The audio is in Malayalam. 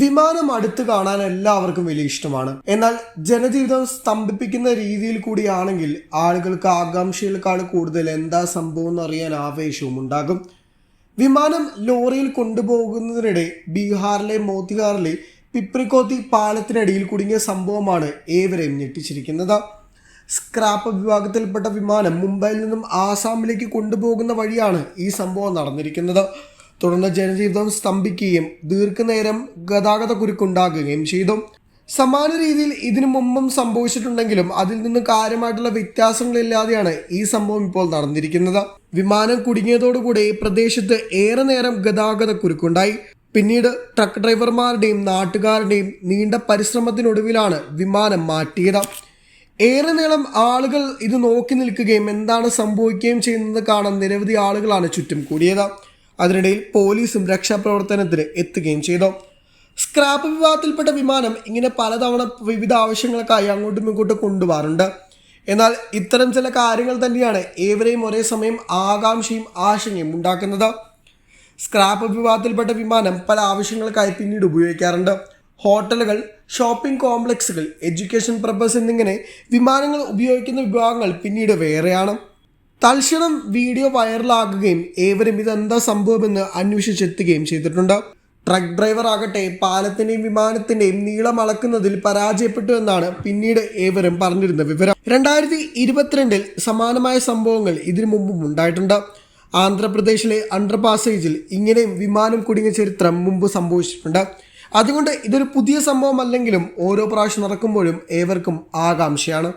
വിമാനം അടുത്ത് കാണാൻ എല്ലാവർക്കും വലിയ ഇഷ്ടമാണ്. എന്നാൽ ജനജീവിതം സ്തംഭിപ്പിക്കുന്ന രീതിയിൽ കൂടിയാണെങ്കിൽ ആളുകൾക്ക് ആകാംക്ഷയിലേക്കാൾ കൂടുതൽ എന്താ സംഭവം എന്നറിയാൻ ആവേശവും ഉണ്ടാകും. വിമാനം ലോറിയിൽ കൊണ്ടുപോകുന്നതിനിടെ ബീഹാറിലെ മോത്തിഹാറിലെ പിപ്രിക്കോത്തി പാലത്തിനടിയിൽ കുടുങ്ങിയ സംഭവമാണ് ഏവരെയും ഞെട്ടിച്ചിരിക്കുന്നത്. സ്ക്രാപ്പ് വിഭാഗത്തിൽപ്പെട്ട വിമാനം മുംബൈയിൽ നിന്നും ആസാമിലേക്ക് കൊണ്ടുപോകുന്ന വഴിയാണ് ഈ സംഭവം നടന്നിരിക്കുന്നത്. തുടർന്ന് ജനജീവിതം സ്തംഭിക്കുകയും ദീർഘനേരം ഗതാഗത കുരുക്കുണ്ടാകുകയും ചെയ്തു. സമാന രീതിയിൽ ഇതിനു മുമ്പും സംഭവിച്ചിട്ടുണ്ടെങ്കിലും അതിൽ നിന്ന് കാര്യമായിട്ടുള്ള വ്യത്യാസങ്ങളില്ലാതെയാണ് ഈ സംഭവം ഇപ്പോൾ നടന്നിരിക്കുന്നത്. വിമാനം കുടുങ്ങിയതോടുകൂടി പ്രദേശത്ത് ഏറെ നേരം ഗതാഗത കുരുക്കുണ്ടായി പിന്നീട് ട്രക്ക് ഡ്രൈവർമാരുടെയും നാട്ടുകാരുടെയും നീണ്ട പരിശ്രമത്തിനൊടുവിലാണ് വിമാനം മാറ്റിയത്. ഏറെ നേരം ആളുകൾ ഇത് നോക്കി നിൽക്കുകയും എന്താണ് സംഭവിക്കുകയും ചെയ്യുന്നത് കാണാൻ നിരവധി ആളുകളാണ് ചുറ്റും കൂടിയത്. അതിനിടയിൽ പോലീസും രക്ഷാപ്രവർത്തനത്തിന് എത്തുകയും ചെയ്തു. സ്ക്രാപ്പ് വിവാദത്തിൽപ്പെട്ട വിമാനം ഇങ്ങനെ പലതവണ വിവിധ ആവശ്യങ്ങൾക്കായി അങ്ങോട്ടും ഇങ്ങോട്ടും കൊണ്ടുപോകാറുണ്ട്. എന്നാൽ ഇത്തരം ചില കാര്യങ്ങൾ തന്നെയാണ് ഏവരെയും ഒരേ സമയം ആകാംക്ഷയും ആശങ്കയും ഉണ്ടാക്കുന്നത്. സ്ക്രാപ്പ് വിവാദത്തിൽപ്പെട്ട വിമാനം പല ആവശ്യങ്ങൾക്കായി പിന്നീട് ഉപയോഗിക്കാറുണ്ട്. ഹോട്ടലുകൾ ഷോപ്പിംഗ് കോംപ്ലക്സുകൾ എഡ്യൂക്കേഷൻ പർപ്പസ് എന്നിങ്ങനെ വിമാനങ്ങൾ ഉപയോഗിക്കുന്ന വിഭാഗങ്ങൾ പിന്നീട് വേറെയാണ്. തൽക്ഷണം വീഡിയോ വൈറലാകുകയും ഏവരും ഇതെന്താ സംഭവമെന്ന് അന്വേഷിച്ചെത്തുകയും ചെയ്തിട്ടുണ്ട്. ട്രക്ക് ഡ്രൈവർ ആകട്ടെ പാലത്തിന്റെയും വിമാനത്തിന്റെയും നീളം അളക്കുന്നതിൽ പരാജയപ്പെട്ടു എന്നാണ് പിന്നീട് ഏവരും പറഞ്ഞിരുന്ന വിവരം. രണ്ടായിരത്തി ഇരുപത്തിരണ്ടിൽ സമാനമായ സംഭവങ്ങൾ ഇതിനു മുമ്പും ഉണ്ടായിട്ടുണ്ട്. ആന്ധ്രാപ്രദേശിലെ അണ്ടർ പാസേജിൽ ഇങ്ങനെയും വിമാനം കുടുങ്ങിയ ചരിത്രം മുമ്പ് സംഭവിച്ചിട്ടുണ്ട്. അതുകൊണ്ട് ഇതൊരു പുതിയ സംഭവമല്ലെങ്കിലും ഓരോ പ്രാവശ്യം നടക്കുമ്പോഴും ഏവർക്കും ആകാംക്ഷയാണ്.